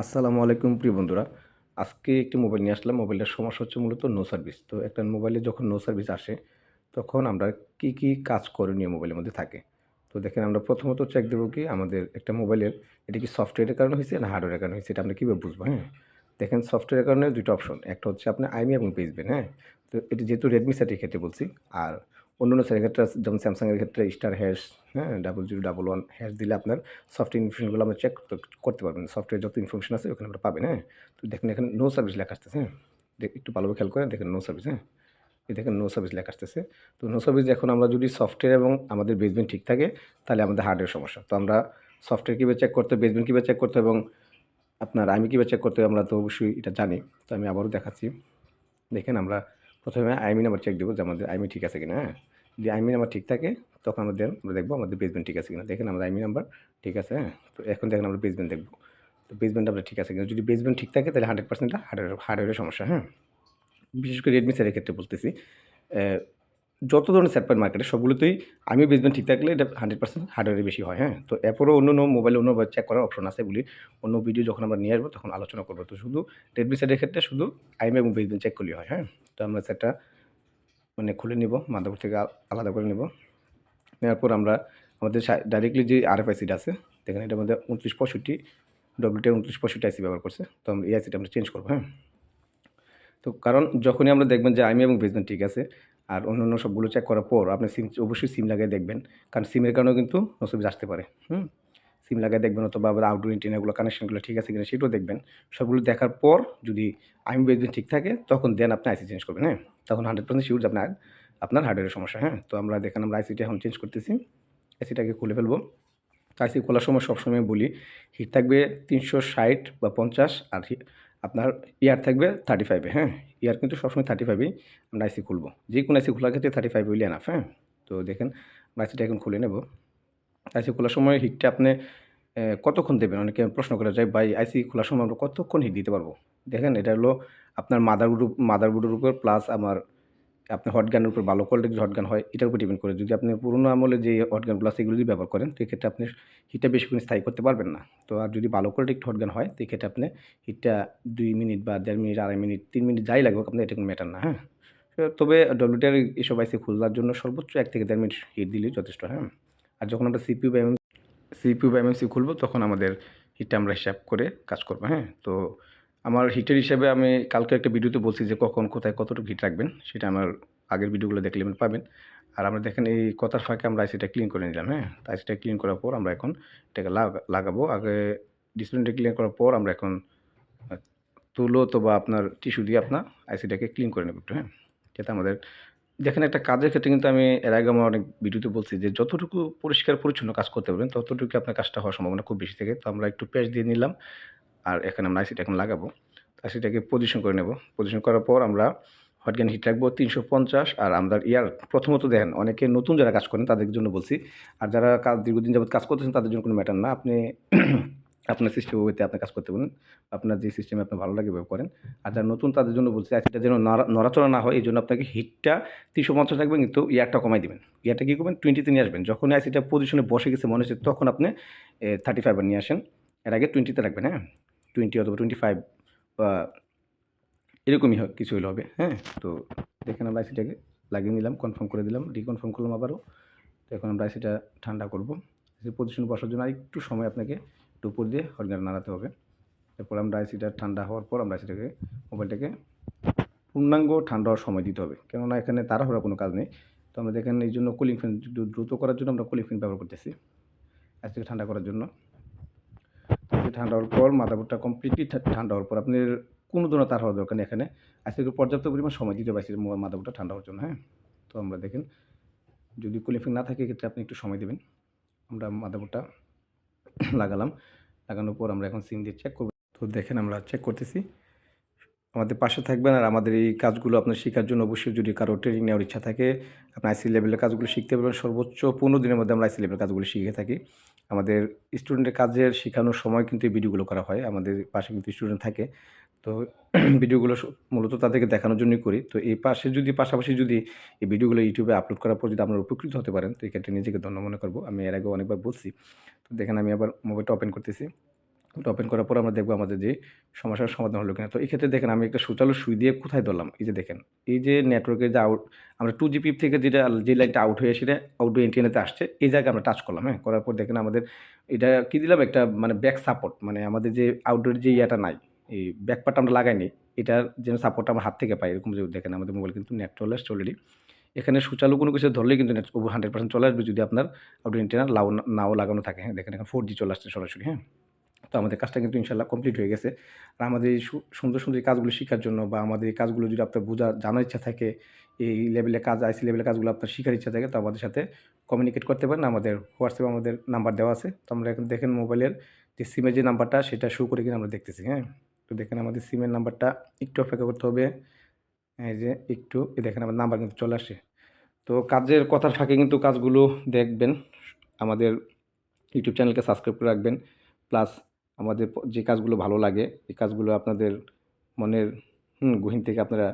আসসালামু আলাইকুম প্রিয় বন্ধুরা। আজকে একটি মোবাইল নিয়ে আসলাম। মোবাইলটার সমস্যা হচ্ছে মূলত নো সার্ভিস তো একটা মোবাইলে যখন নো সার্ভিস আসে, তখন আমরা কি কি কাজ করণীয় মোবাইলের মধ্যে থাকে? তো দেখেন আমরা প্রথমত চেক দেবো কি আমাদের একটা মোবাইলের, এটা কি সফটওয়্যারের কারণে হয়েছে না হার্ডওয়্যারের কারণে হয়েছে? এটা আমরা কীভাবে বুঝব হ্যাঁ? দেখেন সফটওয়্যারের কারণে দুটো অপশন একটা হচ্ছে আপনি আইমি এবং পেজবেন হ্যাঁ? তো এটি যেহেতু রেডমি সেটের ক্ষেত্রে বলছি, আর অন্য অন্য সেটের ক্ষেত্রে, যেমন স্যামসাংয়ের ক্ষেত্রে স্টার হ্যাশ হ্যাঁ double zero double one hash দিলে আপনার সফটওয়্যার ইনফরমেশনগুলো আমরা চেক করতে পারবেন। সফটওয়্যার যত ইনফরমেশন আছে ওখানে আমরা পাবেন হ্যাঁ। তো দেখেন এখানে নো সার্ভিস লেখা আসতেছে হ্যাঁ। একটু ভালোভাবে খেয়াল করেন, দেখেন নো সার্ভিস হ্যাঁ। এই দেখেন নো সার্ভিস লেখা আসতেছে। তো নো সার্ভিস এখন আমরা যদি সফটওয়্যার এবং আমাদের বেসমেন্ট ঠিক থাকে, তাহলে আমাদের হার্ডওয়্যার সমস্যা। তো আমরা সফটওয়্যার কীভাবে চেক করতে বেসমেন্ট কীভাবে চেক করতে এবং আপনার আমি কীভাবে চেক করতে, আমরা তো অবশ্যই এটা জানি। তো আমি আবারও দেখাচ্ছি। দেখেন আমরা প্রথমে আইমি নাম্বার চেক দেবো যে আমাদের আইমি ঠিক আছে কিনা হ্যাঁ। যদি আইমি নাম্বার ঠিক থাকে, তখন আমাদের আমরা দেখব আমাদের বেসমেন্ট ঠিক আছে কিনা। দেখেন আমাদের আইমি নাম্বার ঠিক আছে হ্যাঁ? তো এখন দেখেন আমরা বেসমেন্ট দেখব। তো বেসমেন্ট আমরা ঠিক আছে কিনা। যদি বেসমেন্ট ঠিক থাকে, তাহলে হান্ড্রেড পার্সেন্ট হার্ডওয়্যার হার্ডওয়্যারের সমস্যা হ্যাঁ? বিশেষ করে রেডমি সেটের ক্ষেত্রে বলতেছি যত ধরনের সেট মার্কেটে সবগুলোতেই আমি বেসমেন্ট ঠিক থাকলে এটা হান্ড্রেড পার্সেন্ট হার্ডওয়্যারে বেশি হয় হ্যাঁ? তো এরপরও অন্য অন্য মোবাইলে অন্য চেক করার অপশন আছে এগুলি অন্য ভিডিও যখন আমরা নিয়ে আসব, তখন আলোচনা করব। তো শুধু রেডমি সেটের ক্ষেত্রে শুধু আইএম এবং বেসমেন্ট চেক করলেই হয় হ্যাঁ? তো আমরা সেটটা মানে খুলে নিব, মাদারবোর্ড থেকে আলাদা করে নিব। নেওয়ার পর আমরা আমাদের ডাইরেক্টলি যে আর আইসিটা আছে, দেখেন এটার মধ্যে উনত্রিশ পঁয়ষট্টি ডব্লিউটি উনত্রিশ পঁয়ষট্টি আইসি ব্যবহার করছে। তো আমরা এই আইসিটা আমরা চেঞ্জ করব হ্যাঁ? তো কারণ যখনই আমরা দেখবেন যে আইমি এবং বেসমেন্ট ঠিক আছে, আর অন্য অন্য সবগুলো চেক করার পর আপনি সিম অবশ্যই সিম লাগিয়ে দেখবেন, কারণ সিমের কারণেও কিন্তু অসুবিধা আসতে পারে, হুম? সিম লাগিয়ে দেখবেন অথবা আবার আউটডোর ইন্টারনেটগুলো কানেকশনগুলো ঠিক আছে কিনা সেটাও দেখবেন। সবগুলো দেখার পর যদি আইমি বেসমেন্ট ঠিক থাকে, তখন দেন আপনি আইসি চেঞ্জ করবেন হ্যাঁ? তখন হান্ড্রেড পার্সেন্ট শিওর আপনার আপনার হার্ডওয়্যারের সমস্যা হ্যাঁ? তো আমরা দেখেন আমরা আইসিটা এখন চেঞ্জ করতেছি। আইসিটাকে খুলে ফেলব। আইসি খোলার সময় সবসময় বলি হিট থাকবে তিনশো ষাট বা পঞ্চাশ আর আপনার ইয়ার থাকবে থার্টি ফাইভে হ্যাঁ? ইয়ার কিন্তু সবসময় থার্টি ফাইভেই আমরা আইসি খুলবো। যে কোনো আইসি খোলার ক্ষেত্রে থার্টি ফাইভ হইলে হ্যাঁ? তো দেখেন আমরা আইসিটা এখন খুলে নেব। আইসি খোলার সময় হিটটা আপনি কতক্ষণ দেবেন? অনেকে প্রশ্ন করে যায়, ভাই, আইসি খোলার সময় আমরা কতক্ষণ হিট দিতে পারব? দেখেন, এটা হলো আপনার মাদারবোর্ড, মাদারবোর্ডের উপর প্লাস আমার, আপনার হটগানের উপর ভালো কোয়ালিটির হটগান হয়, এটার উপর ডিপেন্ড করে। যদি আপনি পুরোনো আমলে যে হটগানগুলো আছে এগুলো যদি ব্যবহার করেন, তো এক্ষেত্রে আপনি হিটটা বেশিক্ষণ স্থায়ী করতে পারবেন না। তো আর যদি ভালো কোয়ালিটির হটগান হয়, তো এক্ষেত্রে আপনি হিটটা দুই মিনিট বা দেড় মিনিট, আড়াই মিনিট, তিন মিনিট যাই লাগবে আপনার এটা কোনো ম্যাটার না হ্যাঁ? তবে ডব্লিউটিআর এসব আইসি খোলার জন্য সর্বোচ্চ এক থেকে দেড় মিনিট হিট দিলেই যথেষ্ট হ্যাঁ? আর যখন আমরা সিপিউ বা এমএম সিপিউ বা এমএমসি খুলবো, তখন আমাদের হিটটা আমরা হিসাব করে কাজ করব হ্যাঁ? তো আমার হিটের হিসাবে আমি কালকে একটা ভিডিওতে বলছি যে কখন, কোথায় কতটুকু হিট রাখবেন, সেটা আমার আগের ভিডিওগুলো দেখলে পাবেন। আর আমরা দেখেন এই কথার ফাঁকে আমরা আইসিটা ক্লিন করে নিলাম হ্যাঁ? আইসিটা ক্লিন করার পর আমরা এখন এটাকে লাগা- লাগাবো। আগে ডিসপ্লেটা ক্লিন করার পর আমরা এখন তুলো তো বা আপনার টিস্যু দিয়ে আপনার আইসিটাকে ক্লিন করে নেব একটু হ্যাঁ? যাতে আমাদের দেখেন একটা কাজের ক্ষেত্রে কিন্তু আমি এর আগে আমার অনেক ভিডিওতে বলছি যে যতটুকু পরিষ্কার পরিচ্ছন্ন কাজ করতে পারবেন ততটুকু আপনার কাজটা হওয়ার সম্ভাবনা খুব বেশি থাকে। তো আমরা একটু পেঁয়াজ দিয়ে নিলাম আর এখানে আমরা আইসিটা এখন লাগাবো। আইসিটাকে পজিশন করে নেব। পজিশন করার পর আমরা হটগান হিট রাখব তিনশো পঞ্চাশ আর আমরা ইয়ার প্রথমত দেখেন অনেকে নতুন যারা কাজ করেন তাদের জন্য বলছি। আর যারা কাজ দীর্ঘদিন যাবত কাজ করতেছেন তাদের জন্য কোনো ম্যাটার না। আপনি আপনার সিস্টেম ওইতে আপনি কাজ করতে পারেন। আপনার যে সিস্টেমে আপনার ভালো লাগে ব্যবহার করেন। আর যারা নতুন তাদের জন্য বলছি আইসিটা যেন নড়া- নড়াচড়া না হয় এই জন্য আপনাকে হিটটা তিনশো পঞ্চাশ রাখবেন, কিন্তু ইয়ারটা কমাই দিবেন। ইয়ারটা কী করবেন? টোয়েন্টিতে নিয়ে আসবেন। যখন আইসিটা পজিশনে বসে গেছে, মনে হচ্ছে তখন আপনি থার্টি ফাইভ নিয়ে আসেন। এর আগে টোয়েন্টিতে রাখবেন হ্যাঁ? টোয়েন্টি অথবা টোয়েন্টি ফাইভ বা, এরকমই হয় কিছু হলে হবে হ্যাঁ? তো দেখেন আমরা আইসিটাকে লাগিয়ে নিলাম কনফার্ম করে দিলাম রিকনফার্ম করলাম আবারও। তো এখন আমরা আইসিটা ঠান্ডা করব। পজিশন বসার জন্য আর একটু সময় আপনাকে উপর দিয়ে হরগান নাড়াতে হবে। তারপর আমরা আইসিটা ঠান্ডা হওয়ার পর আমরা আইসিটাকে মোবাইলটাকে পূর্ণাঙ্গ ঠান্ডা হওয়ার সময় দিতে হবে। কেননা এখানে তাড়াহুড়া কোনো কাজ নেই। তো আমরা দেখেন এই জন্য কুলিং ফ্যান দ্রুত করার জন্য আমরা কুলিং ফ্যান ব্যবহার করতেছি। আইসিটাকে ঠান্ডা করার জন্য। ঠান্ডা হওয়ার পর মাদারবোর্ডটা কমপ্লিটলি ঠান্ডা হওয়ার পর আপনার কোনো ধরনের তার হওয়ার দরকার নেই এখানে। আজকে পর্যাপ্ত পরিমাণ সময় দিতে পারছি মাদারবোর্ডটা ঠান্ডা হওয়ার জন্য হ্যাঁ? তো আমরা দেখেন, যদি কুলিং ফ্যান না থাকে, এক্ষেত্রে আপনি একটু সময় দেবেন। আমরা মাদারবোর্ডটা লাগালাম। লাগানোর পর আমরা এখন সিম দিয়ে চেক করব। তো দেখেন আমরা চেক করতেছি। আমাদের পাশে থাকবেন আর আমাদের এই কাজগুলো আপনার শেখার জন্য অবশ্যই যদি কারও ট্রেনিং নেওয়ার ইচ্ছা থাকে, আপনি আইসি লেভেলের কাজগুলো শিখতে পারবেন। সর্বোচ্চ পনেরো দিনের মধ্যে আমরা আইসি লেভেলের কাজগুলো শিখে থাকি। আমাদের স্টুডেন্টের কাজের শেখানোর সময় কিন্তু এই ভিডিওগুলো করা হয়। আমাদের পাশে কিন্তু স্টুডেন্ট থাকে। তো ভিডিওগুলো মূলত তাদেরকে দেখানোর জন্যই করি। তো এই পাশে যদি, পাশাপাশি যদি এই ভিডিওগুলো ইউটিউবে আপলোড করার পর যদি আপনারা উপকৃত হতে পারেন, তো এক্ষেত্রে নিজেকে ধন্য মনে করব। আমি এর আগে অনেকবার বলছি। তো দেখেন আমি আবার মোবাইলটা ওপেন করতেছি। ওটা ওপেন করার পর আমরা দেখব আমাদের যে সমস্যার সমাধান হলো কিনা। তো এক্ষেত্রে দেখেন আমি একটা সুচালু সুই দিয়ে কোথায় ধরলাম? এই যে দেখেন, এই যে নেটওয়ার্কের যে আউট আমরা টু জিপি থেকে যেটা, যে লাইনটা আউট হয়ে সেটা আউটডোর এন্টিনাতে আসছে, এই জায়গায় আমরা টাচ করলাম হ্যাঁ? করার পর দেখেন আমাদের, এটা কী দিলাম? একটা মানে ব্যাক সাপোর্ট মানে আমাদের যে আউটডোর যে ইয়াটা নাই এই ব্যাক পার্ট আমরা লাগাইনি, এটার যেন সাপোর্টটা আমরা হাত থেকে পাই, এরকম যদি দেখেন, আমাদের মোবাইল কিন্তু নেট চলে আসছে অলরেডি এখানে সুচালু কোনো কিছু ধরলেই কিন্তু নেট ওভার হান্ড্রেড পার্সেন্ট চলে আসবে যদি আপনার আউটডোর এন্টিনা লাউ নাও লাগানো থাকে। হ্যাঁ দেখেন এখন ফোর জি চলে আসছে সরাসরি হ্যাঁ। তো আমাদের কাজটা কিন্তু ইনশাল্লাহ কমপ্লিট হয়ে গেছে। আর আমাদের এই সুন্দর সুন্দর এই কাজগুলো শেখার জন্য বা আমাদের এই কাজগুলো যদি আপনার বোঝা, জানার ইচ্ছা থাকে, এই লেভেলে কাজ আইসি লেভেলের কাজগুলো আপনার শেখার ইচ্ছা থাকে, তো আমাদের সাথে কমিউনিকেট করতে পারেন। আমাদের হোয়াটসঅ্যাপে আমাদের নাম্বার দেওয়া আছে। তো আমরা এখন দেখেন মোবাইলের যে সিমের যে নাম্বারটা সেটা শো করে কিনা আমরা দেখতেছি হ্যাঁ। তো দেখেন আমাদের সিমের নাম্বারটা একটু অপেক্ষা করতে হবে। এই যে একটু দেখেন আমার নাম্বার কিন্তু চলে আসে তো কাজের কথার ফাঁকে কিন্তু কাজগুলো দেখবেন। আমাদের ইউটিউব চ্যানেলকে সাবস্ক্রাইব করে রাখবেন। প্লাস আমাদের যে কাজগুলো ভালো লাগে, এই কাজগুলো আপনাদের মনের গহীন থেকে আপনারা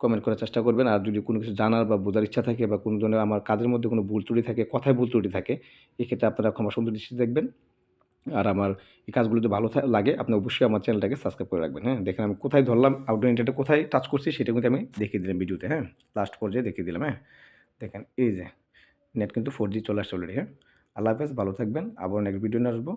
কমেন্ট করার চেষ্টা করবেন। আর যদি কোনো কিছু জানার বা বোঝার ইচ্ছা থাকে বা কোনো ধরনের আমার কাজের মধ্যে কোনো ভুল ত্রুটি থাকে, কথায় ভুল ত্রুটি থাকে, এক্ষেত্রে আপনারা ক্ষমা সুন্দর দৃষ্টি দেখবেন। আর আমার এই কাজগুলো যদি ভালো লাগে, আপনি অবশ্যই আমার চ্যানেলটাকে সাবস্ক্রাইব করে রাখবেন। হ্যাঁ দেখেন আমি কোথায় ধরলাম আউটডোর ইন্টারটা কোথায় টাচ করছি, সেটা কিন্তু আমি দেখিয়ে দিলাম ভিডিওতে। হ্যাঁ লাস্ট পর্যায়ে দেখিয়ে দিলাম হ্যাঁ। দেখেন, এই যে নেট কিন্তু ফোর জি চলে আসছে অলরেডি হ্যাঁ। আল্লাহ হাফেজ, ভালো থাকবেন। আবার নেক্সট ভিডিও নিয়ে আসব।